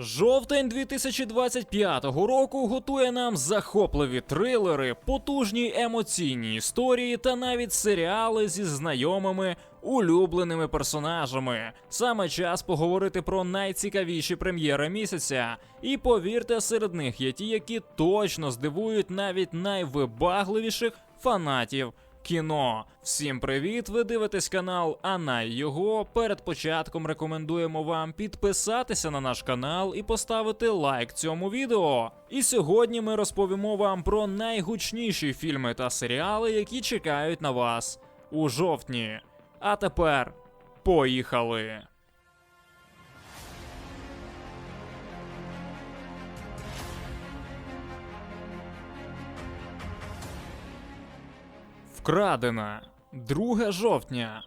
Жовтень 2025 року готує нам захопливі трилери, потужні емоційні історії та навіть серіали зі знайомими улюбленими персонажами. Саме час поговорити про найцікавіші прем'єри місяця. І повірте, серед них є ті, які точно здивують навіть найвибагливіших фанатів кіно. Всім привіт! Ви дивитесь канал Анай його. Перед початком рекомендуємо вам підписатися на наш канал і поставити лайк цьому відео. І сьогодні ми розповімо вам про найгучніші фільми та серіали, які чекають на вас у жовтні. А тепер поїхали! Вкрадена 2 жовтня.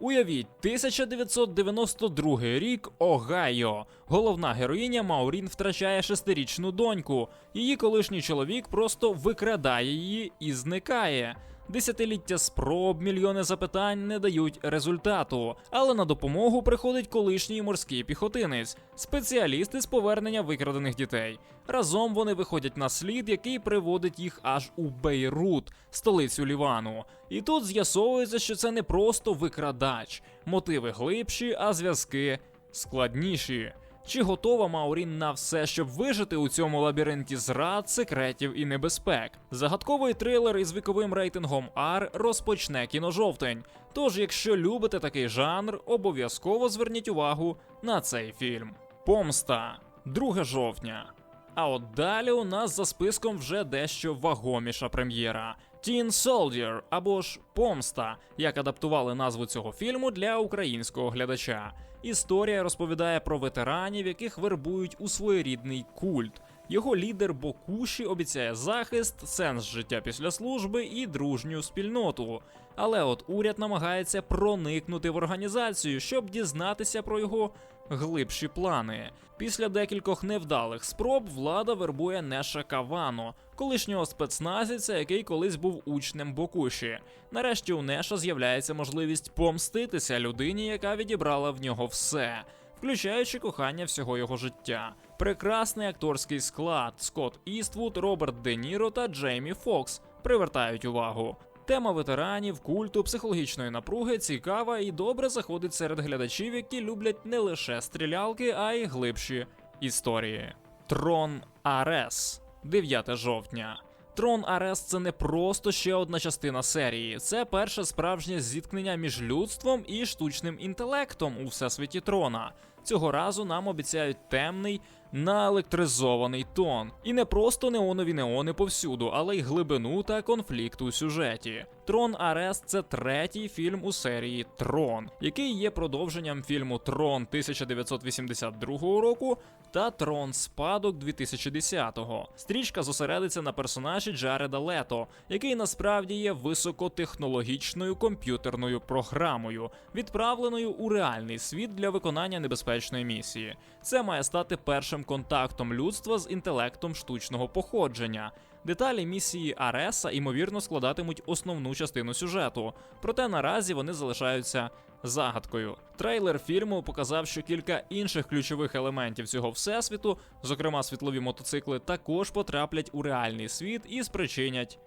Уявіть, 1992 рік Огайо. Головна героїня Маурін втрачає шестирічну доньку. Її колишній чоловік просто викрадає її і зникає. Десятиліття спроб, мільйони запитань не дають результату, але на допомогу приходить колишній морський піхотинець, спеціалісти з повернення викрадених дітей. Разом вони виходять на слід, який приводить їх аж у Бейрут, столицю Лівану. І тут з'ясовується, що це не просто викрадач, мотиви глибші, а зв'язки складніші. Чи готова Маурін на все, щоб вижити у цьому лабіринті зрад, секретів і небезпек? Загадковий трилер із віковим рейтингом R розпочне кіножовтень. Тож, якщо любите такий жанр, обов'язково зверніть увагу на цей фільм. Помста 2 жовтня. А от далі у нас за списком вже дещо вагоміша прем'єра. Teen Soldier або ж Помста, як адаптували назву цього фільму для українського глядача. Історія розповідає про ветеранів, яких вербують у своєрідний культ. Його лідер Бокуші обіцяє захист, сенс життя після служби і дружню спільноту. Але от уряд намагається проникнути в організацію, щоб дізнатися про його глибші плани. Після декількох невдалих спроб влада вербує Неша Кавано, колишнього спецназівця, який колись був учнем Бокуші. Нарешті у Неша з'являється можливість помститися людині, яка відібрала в нього все. Включаючи кохання всього його життя, прекрасний акторський склад Скотт Іствуд, Роберт Де Ніро та Джеймі Фокс привертають увагу. Тема ветеранів, культу, психологічної напруги цікава і добре заходить серед глядачів, які люблять не лише стрілялки, а й глибші історії. Трон Арес 9 жовтня. Трон Арес це не просто ще одна частина серії, це перше справжнє зіткнення між людством і штучним інтелектом у всесвіті трона. Цього разу нам обіцяють темний, наелектризований тон. І не просто неонові неони повсюду, але й глибину та конфлікт у сюжеті. Трон Арес це третій фільм у серії Трон, який є продовженням фільму Трон 1982 року та Трон Спадок 2010-го. Стрічка зосередиться на персонажі Джареда Лето, який насправді є високотехнологічною комп'ютерною програмою, відправленою у реальний світ для виконання небезпечної місії. Це має стати першим контактом людства з інтелектом штучного походження. Деталі місії Ареса ймовірно складатимуть основну частину сюжету, проте наразі вони залишаються загадкою. Трейлер фільму показав, що кілька інших ключових елементів цього всесвіту, зокрема світлові мотоцикли, також потраплять у реальний світ і спричинять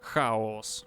хаос.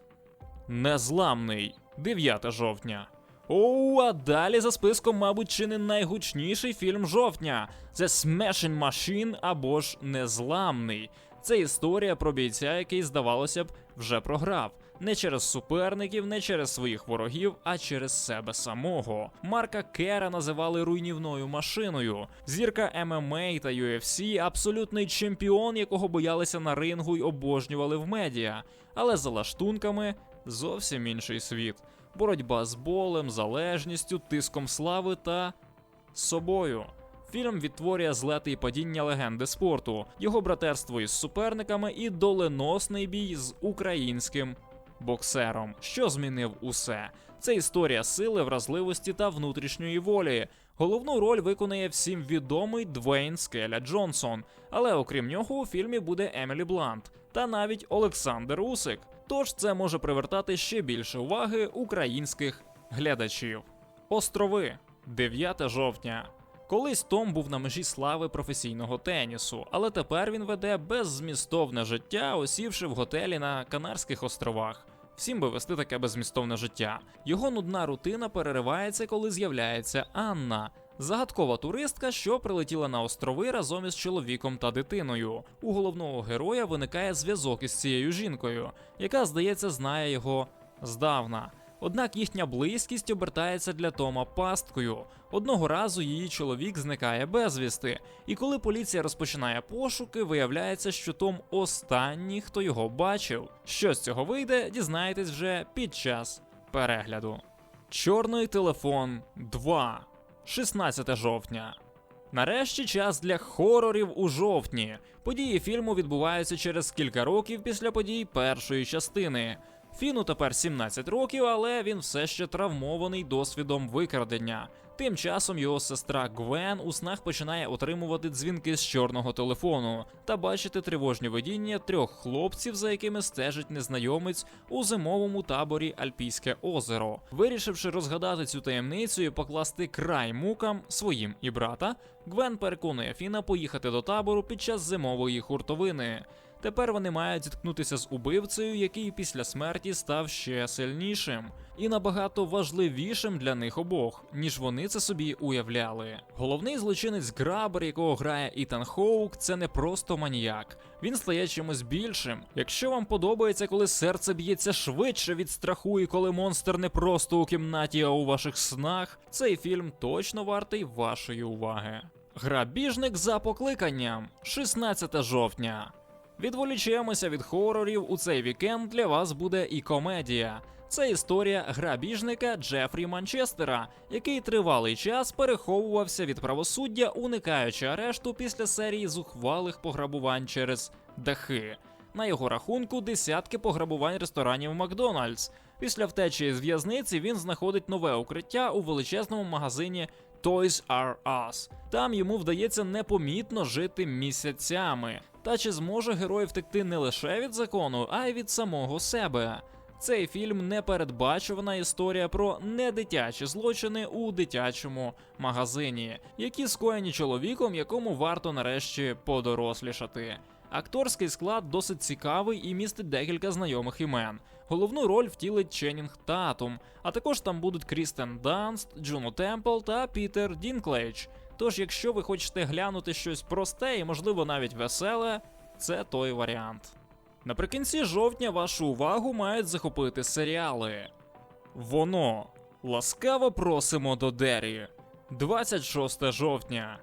Незламний 9 жовтня. Оу, а далі за списком, мабуть, чи не найгучніший фільм жовтня The Smashing Machine або ж Незламний. Це історія про бійця, який, здавалося б, вже програв. Не через суперників, не через своїх ворогів, а через себе самого. Марка Кера називали руйнівною машиною. Зірка ММА та UFC – абсолютний чемпіон, якого боялися на рингу й обожнювали в медіа. Але за лаштунками зовсім інший світ. Боротьба з болем, залежністю, тиском слави та собою. Фільм відтворює злети і падіння легенди спорту, його братерство із суперниками і доленосний бій з українським боксером, що змінив усе. Це історія сили, вразливості та внутрішньої волі. Головну роль виконує всім відомий Двейн Скеля Джонсон, але окрім нього у фільмі буде Емілі Блант та навіть Олександр Усик. Тож це може привертати ще більше уваги українських глядачів. Острови 9 жовтня. Колись Том був на межі слави професійного тенісу, але тепер він веде беззмістовне життя, осівши в готелі на Канарських островах. Всім би вести таке беззмістовне життя. Його нудна рутина переривається, коли з'являється Анна. Загадкова туристка, що прилетіла на острови разом із чоловіком та дитиною. У головного героя виникає зв'язок із цією жінкою, яка, здається, знає його здавна. Однак їхня близькість обертається для Тома пасткою. Одного разу її чоловік зникає безвісти, і коли поліція розпочинає пошуки, виявляється, що Том останній, хто його бачив. Що з цього вийде, дізнаєтесь вже під час перегляду. Чорний телефон 2. 16 жовтня. Нарешті час для хорорів у жовтні. Події фільму відбуваються через кілька років після подій першої частини. Фіну тепер 17 років, але він все ще травмований досвідом викрадення. Тим часом його сестра Гвен у снах починає отримувати дзвінки з чорного телефону та бачити тривожні видіння трьох хлопців, за якими стежить незнайомець у зимовому таборі Альпійське озеро. Вирішивши розгадати цю таємницю і покласти край мукам своїм і брата, Гвен переконує Фіна поїхати до табору під час зимової хуртовини. Тепер вони мають зіткнутися з убивцею, який після смерті став ще сильнішим і набагато важливішим для них обох, ніж вони це собі уявляли. Головний злочинець Грабер, якого грає Ітан Хоук, це не просто маніяк. Він стає чимось більшим. Якщо вам подобається, коли серце б'ється швидше від страху, і коли монстр не просто у кімнаті, а у ваших снах, цей фільм точно вартий вашої уваги. Грабіжник за покликанням 16 жовтня. Відволічемося від хорорів. У цей вікенд для вас буде і комедія. Це історія грабіжника Джефрі Манчестера, який тривалий час переховувався від правосуддя, уникаючи арешту після серії зухвалих пограбувань через дахи. На його рахунку десятки пограбувань ресторанів Макдональдс. Після втечі з в'язниці він знаходить нове укриття у величезному магазині Toys R Us. Там йому вдається непомітно жити місяцями. Та чи зможе герой втекти не лише від закону, а й від самого себе? Цей фільм непередбачувана історія про недитячі злочини у дитячому магазині, які скоєні чоловіком, якому варто нарешті подорослішати. Акторський склад досить цікавий і містить декілька знайомих імен. Головну роль втілить Ченнінг Татум, а також там будуть Крістен Данст, Джуно Темпл та Пітер Дінклейдж. Тож, якщо ви хочете глянути щось просте і, можливо, навіть веселе, це той варіант. Наприкінці жовтня вашу увагу мають захопити серіали. Воно. Ласкаво просимо до Дері. 26 жовтня.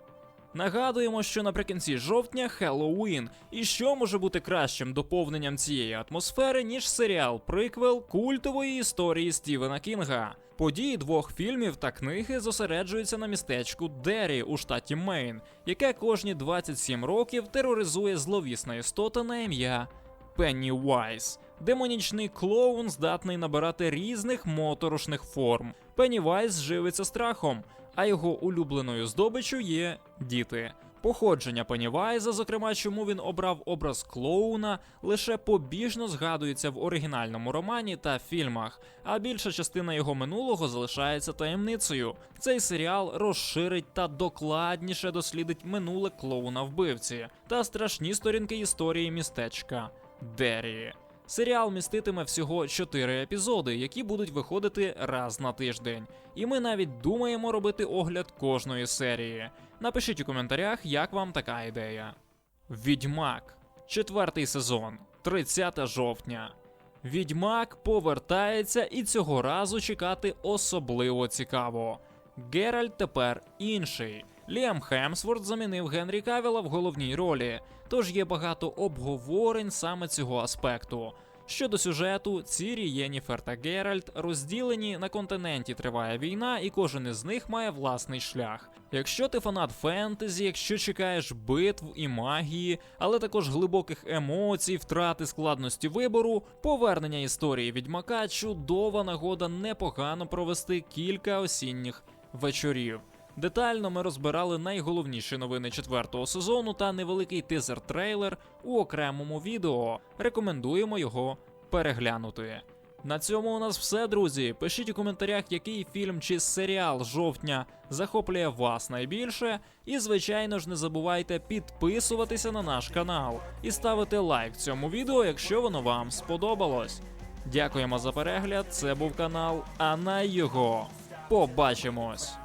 Нагадуємо, що наприкінці жовтня Хеллоуін, і що може бути кращим доповненням цієї атмосфери, ніж серіал приквел культової історії Стівена Кінга. Події двох фільмів та книги зосереджуються на містечку Дері у штаті Мейн, яке кожні 27 років тероризує зловісна істота на ім'я Пеннівайз. Демонічний клоун здатний набирати різних моторошних форм. Пеннівайз живиться страхом, а його улюбленою здобиччю є діти. Походження Пеннівайза, зокрема, чому він обрав образ клоуна, лише побіжно згадується в оригінальному романі та фільмах, а більша частина його минулого залишається таємницею. Цей серіал розширить та докладніше дослідить минуле клоуна вбивці та страшні сторінки історії містечка Дері. Серіал міститиме всього 4 епізоди, які будуть виходити раз на тиждень. І ми навіть думаємо робити огляд кожної серії. Напишіть у коментарях, як вам така ідея. Відьмак. Четвертий сезон, 30 жовтня. Відьмак повертається і цього разу чекати особливо цікаво. Геральт тепер інший. Ліам Хемсворт замінив Генрі Кавіла в головній ролі, тож є багато обговорень саме цього аспекту. Щодо сюжету, Цірі, Єніфер та Геральт розділені на континенті триває війна, і кожен із них має власний шлях. Якщо ти фанат фентезі, якщо чекаєш битв і магії, але також глибоких емоцій, втрати складності вибору, повернення історії відьмака чудова нагода непогано провести кілька осінніх вечорів. Детально ми розбирали найголовніші новини четвертого сезону та невеликий тизер-трейлер у окремому відео. Рекомендуємо його переглянути. На цьому у нас все, друзі. Пишіть у коментарях, який фільм чи серіал жовтня захоплює вас найбільше. І, звичайно ж, не забувайте підписуватися на наш канал і ставити лайк цьому відео, якщо воно вам сподобалось. Дякуємо за перегляд. Це був канал Анай його. Побачимось!